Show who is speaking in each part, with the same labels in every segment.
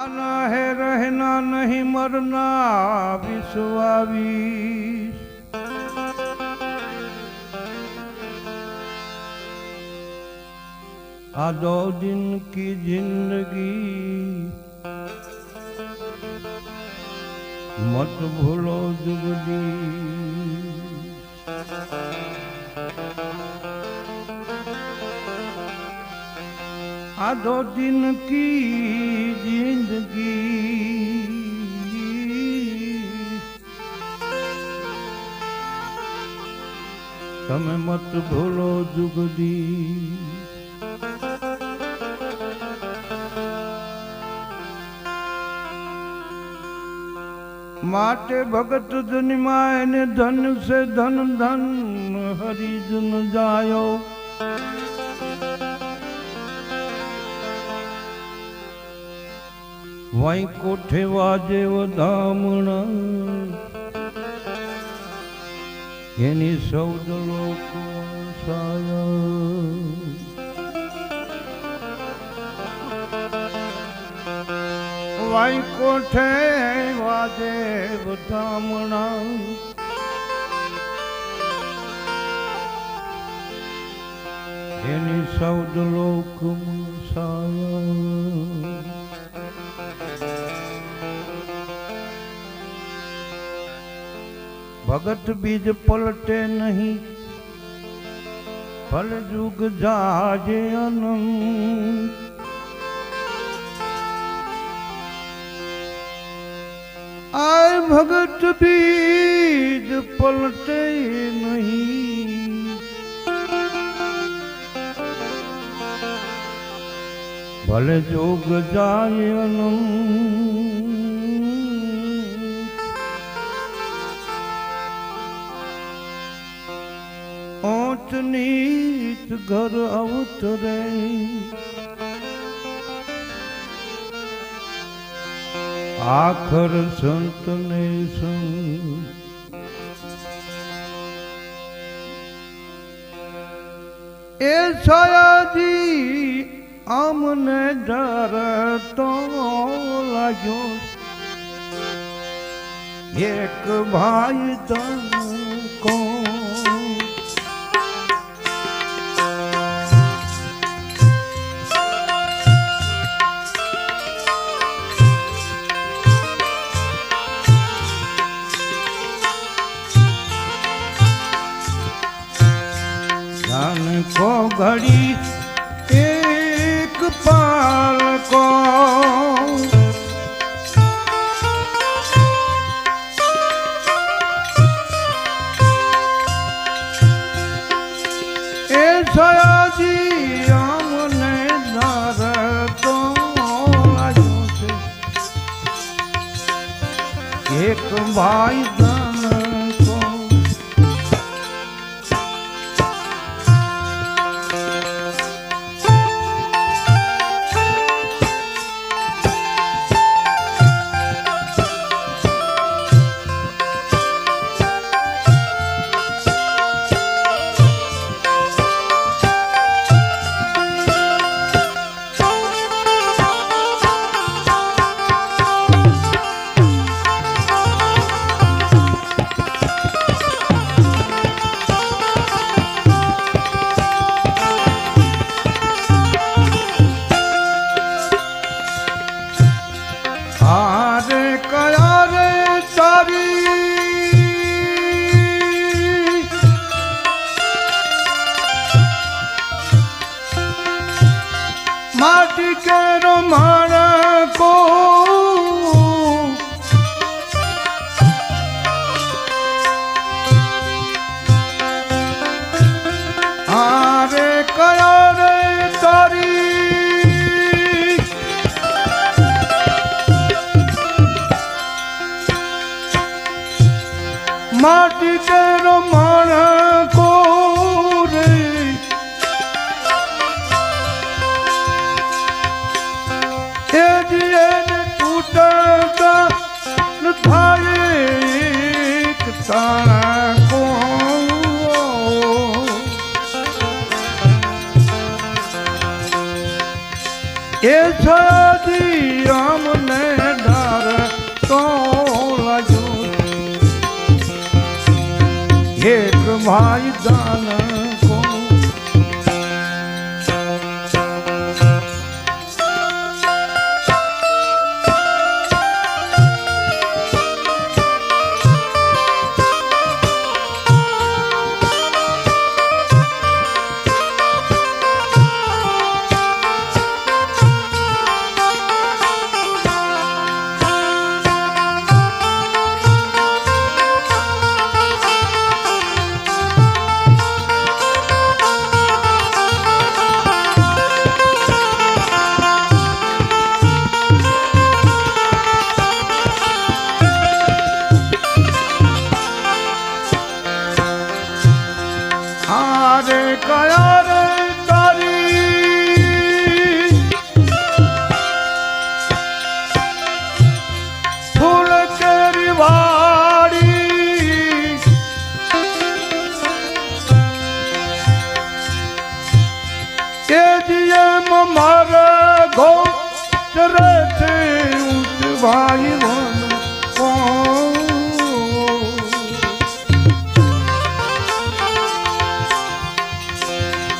Speaker 1: હે રહેના નહીં મરના વિશ્વાવી આ દો દિન કી જિંદગી મત ભૂલો જુગદી आ दो दिन की जिंदगी તમે મત ભૂલો જુગદી માટે ભગત ધનમાં એને ધન સે ધન ધન હરિજન જાયો વાઈ કોઠે વાજે વધામણા એની સૌદ લોકો વાઈ કોઠે વાજે વધામણા એની સૌદ લોક સાયા. ભગત બીજ પલટે નહીં. ફલ જુગ જાજે અનંત. આય ભગત બીજ પલટે નહીં. ભલે જોગ જાય અનંત. નીચ ઘર અવતરે આખર સંતને સંગ એ સયાજી આમને ડર તો લાગ્યો. એક ભાઈ તન કોણ ધન કો ઘડી એક પાલકો એ સયાજી અમને દર તો લાગ્યો એક ભાઈ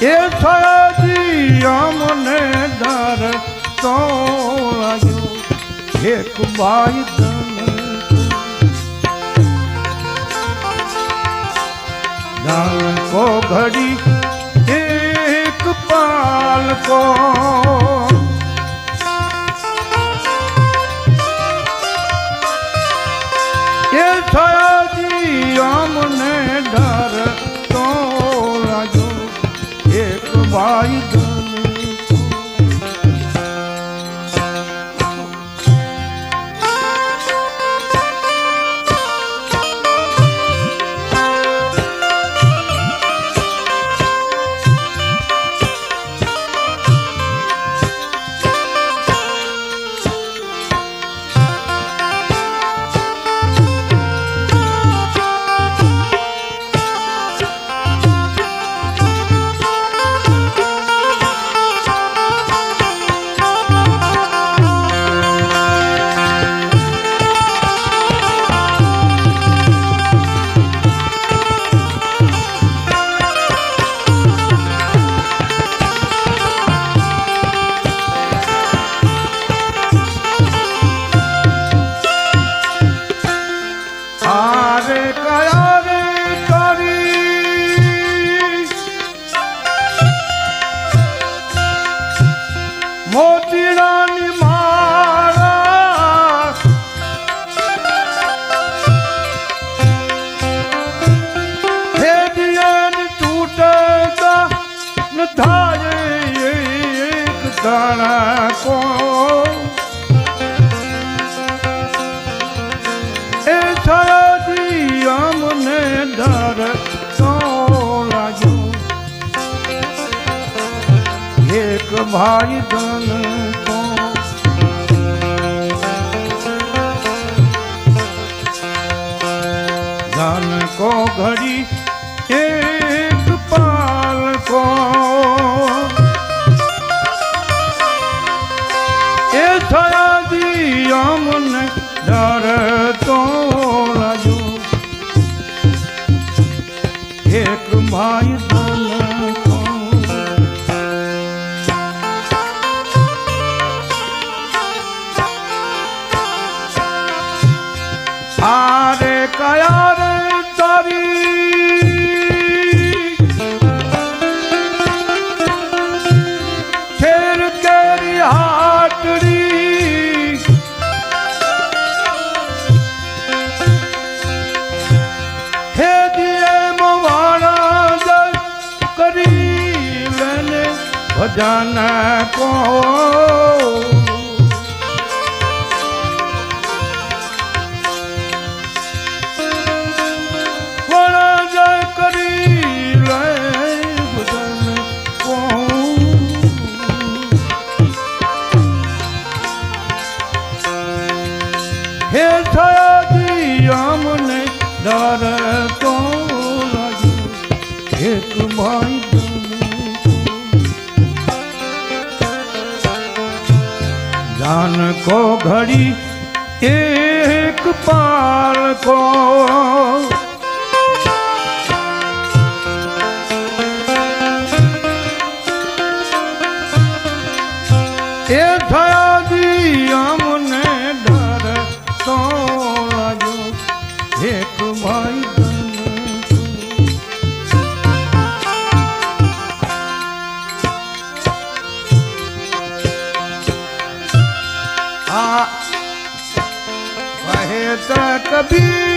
Speaker 1: એ થયાજી અમને ડર તો લાગ્યો. એક બાઈ કો ઘડી એક પાલકો. એક ભાઈ ધન દાણા કો એ થયાથી અમને ડર તો લાગ્યો. એક ભાઈ ધન હાટડી. હે દિયે મવાણા જય કરી લેને ભજન કો હે થયાથી અમને ડર તો લાગ્યો. એક ભાઈ જાન કો ઘડી એક પાલકો તો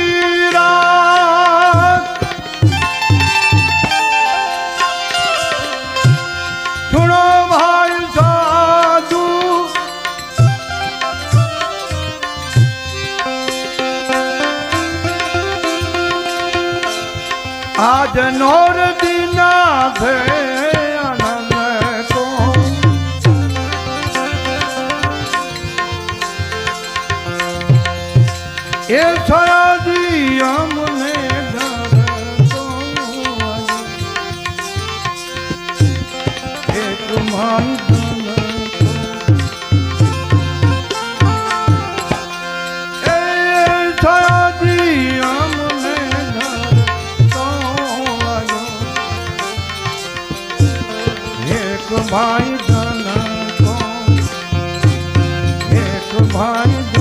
Speaker 1: એ છાયાજી અમને એક માન ભાઈ ધન એક ભાઈ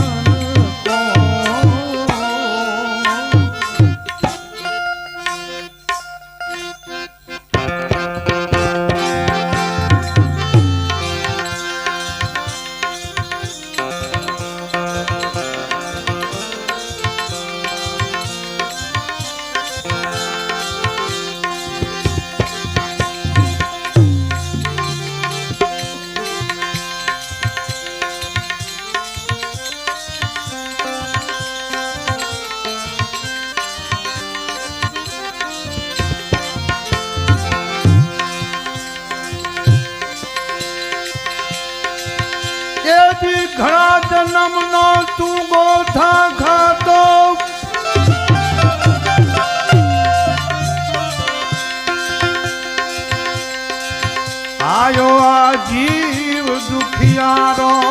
Speaker 1: ઘણા જન્મનો તું ગોથા ખાતો. આયો આ જીવ દુખિયારો.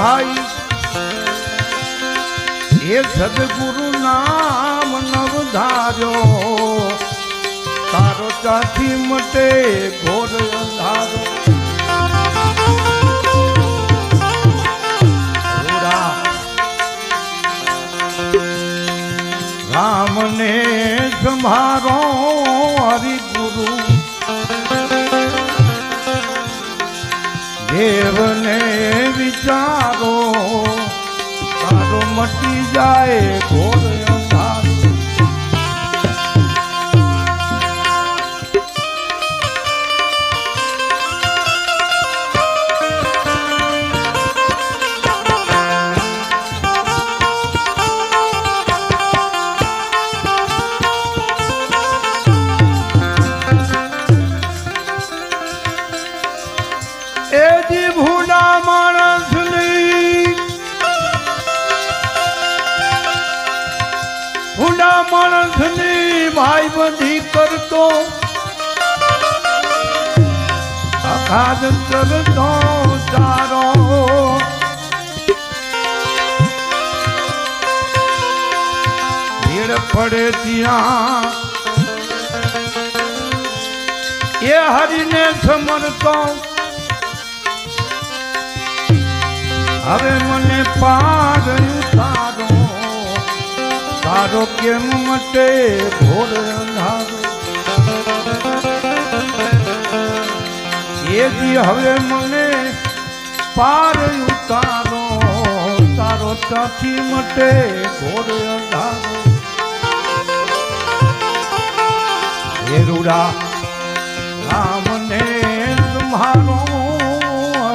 Speaker 1: ભાઈ એ સદગુરુ નામ નવધાર્યો. તારો ચાથી મટે ઘોર અંધારો. રામને સંભારો હરિગુરુ. દેવને વિચારો તારો મટી જાય ઘોર અખાદ કરતો તારો ભીડ પડે ત્યાં. એ હરીને સમરતો હવે મને પાર તારો તારો કેમ મટે ભોર અંધારો? એ જી હવે મને પાર ઉતારો તારો ત્યાંથી મટે ઘોર અંધારો. હે રૂડા રામને તમારો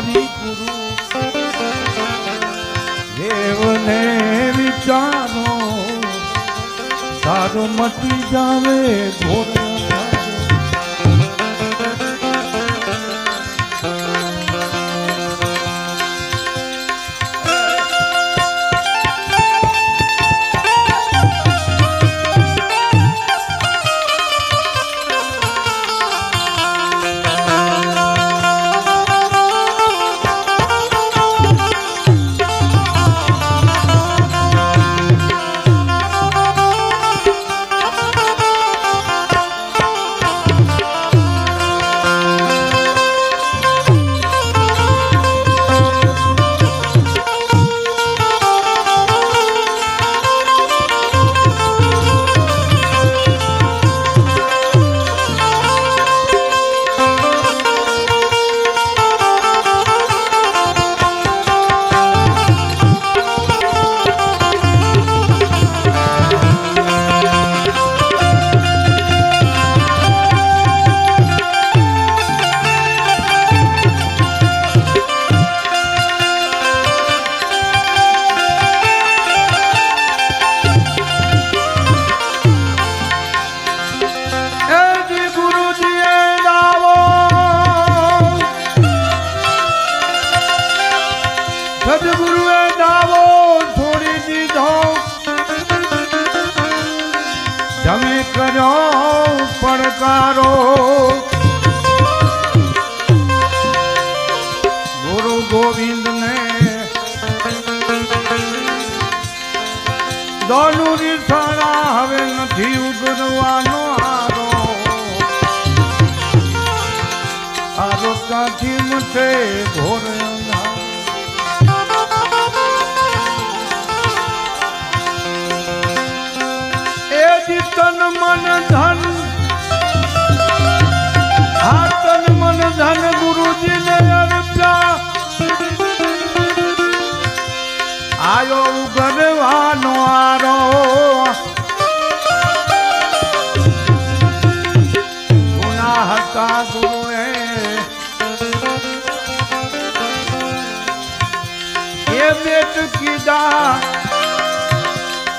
Speaker 1: હરિગુરુ. દેવને વિચારો, તારો મટી જાવે ઘોર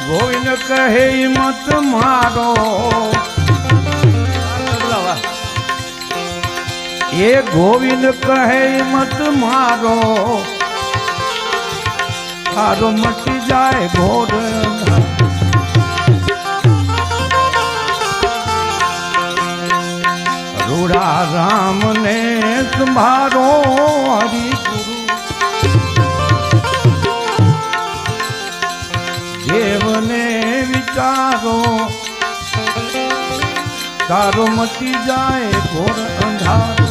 Speaker 1: ગોવિંદ કહે મત મારો. એ ગોવિંદ કહે મત મારો. તારો મટી જાય ઘોર રૂડા રામ ને સંભારો હરિ દેવને વિચારો. તારો મટી જાય ઘોર અંધાર.